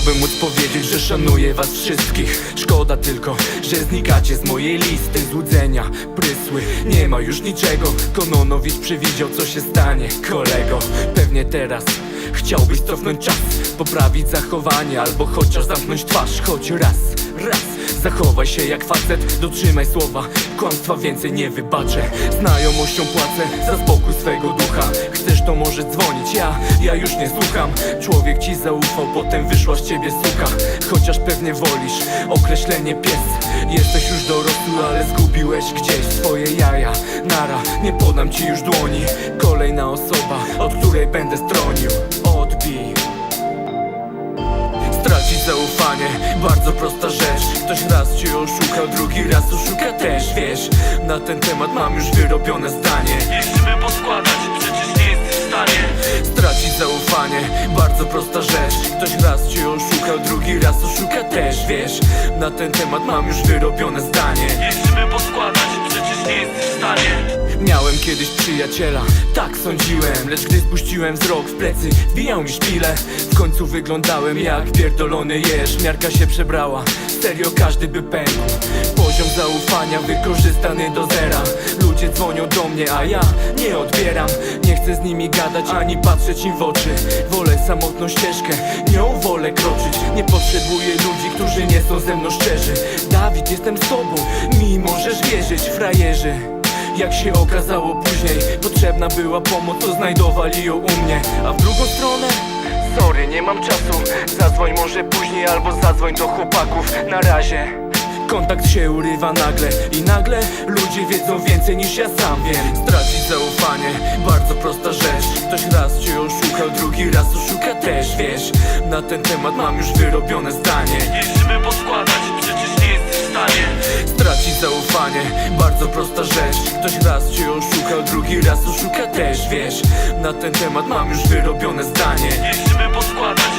Chciałbym móc powiedzieć, że szanuję was wszystkich. Szkoda tylko, że znikacie z mojej listy. Złudzenia, prysły, nie ma już niczego. Kononowicz przewidział co się stanie Kolego, pewnie teraz Chciałbyś cofnąć czas Poprawić zachowanie Albo chociaż zamknąć twarz. Choć raz, raz Zachowaj się jak facet, dotrzymaj słowa. Kłamstwa więcej nie wybaczę. Znajomością płacę za spokój swego ducha. Chcesz to może dzwonić, ja, ja już nie słucham. Człowiek ci zaufał, potem wyszła z ciebie suka. Chociaż pewnie wolisz określenie pies. Jesteś już dorosły, ale zgubiłeś gdzieś swoje jaja. Nara, nie podam ci już dłoni. Kolejna osoba, od której będę stronił zaufanie, bardzo prosta rzecz. Ktoś raz cię oszukał, drugi raz oszuka też Wiesz, na ten temat mam już wyrobione zdanie. Jeśli by poskładać, przecież nie jesteś w stanie. Stracić zaufanie, bardzo prosta rzecz. Ktoś raz cię oszukał, drugi raz oszuka też Wiesz, na ten temat mam już wyrobione zdanie. Jeśli by poskładać, Miałem kiedyś przyjaciela, tak sądziłem Lecz gdy spuściłem wzrok w plecy, wbijał mi szpilę. W końcu wyglądałem jak pierdolony jeż Miarka się przebrała, serio każdy by pękł. Poziom zaufania wykorzystany do zera. Ludzie dzwonią do mnie, a ja nie odbieram. Nie chcę z nimi gadać, ani patrzeć im w oczy. Wolę samotną ścieżkę, nią wolę kroczyć. Nie potrzebuję ludzi, którzy nie są ze mną szczerzy. Dawid, jestem z tobą, mi możesz wierzyć, frajerzy jak się okazało później. Potrzebna była pomoc, to znajdowali ją u mnie. A w drugą stronę? Sorry, nie mam czasu. Zadzwoń może później albo zadzwoń do chłopaków. Na razie. Kontakt się urywa nagle. I nagle ludzie wiedzą więcej niż ja sam wiem. Stracić zaufanie, bardzo prosta rzecz. Ktoś raz cię oszukał, drugi raz oszuka też Wiesz, na ten temat mam już wyrobione zdanie. Jeśli by poskładać, przecież nie jesteś w stanie zaufanie, bardzo prosta rzecz. Ktoś raz cię oszukał, drugi raz oszuka też Wiesz, na ten temat mam już wyrobione zdanie. Jeśli by poskładać,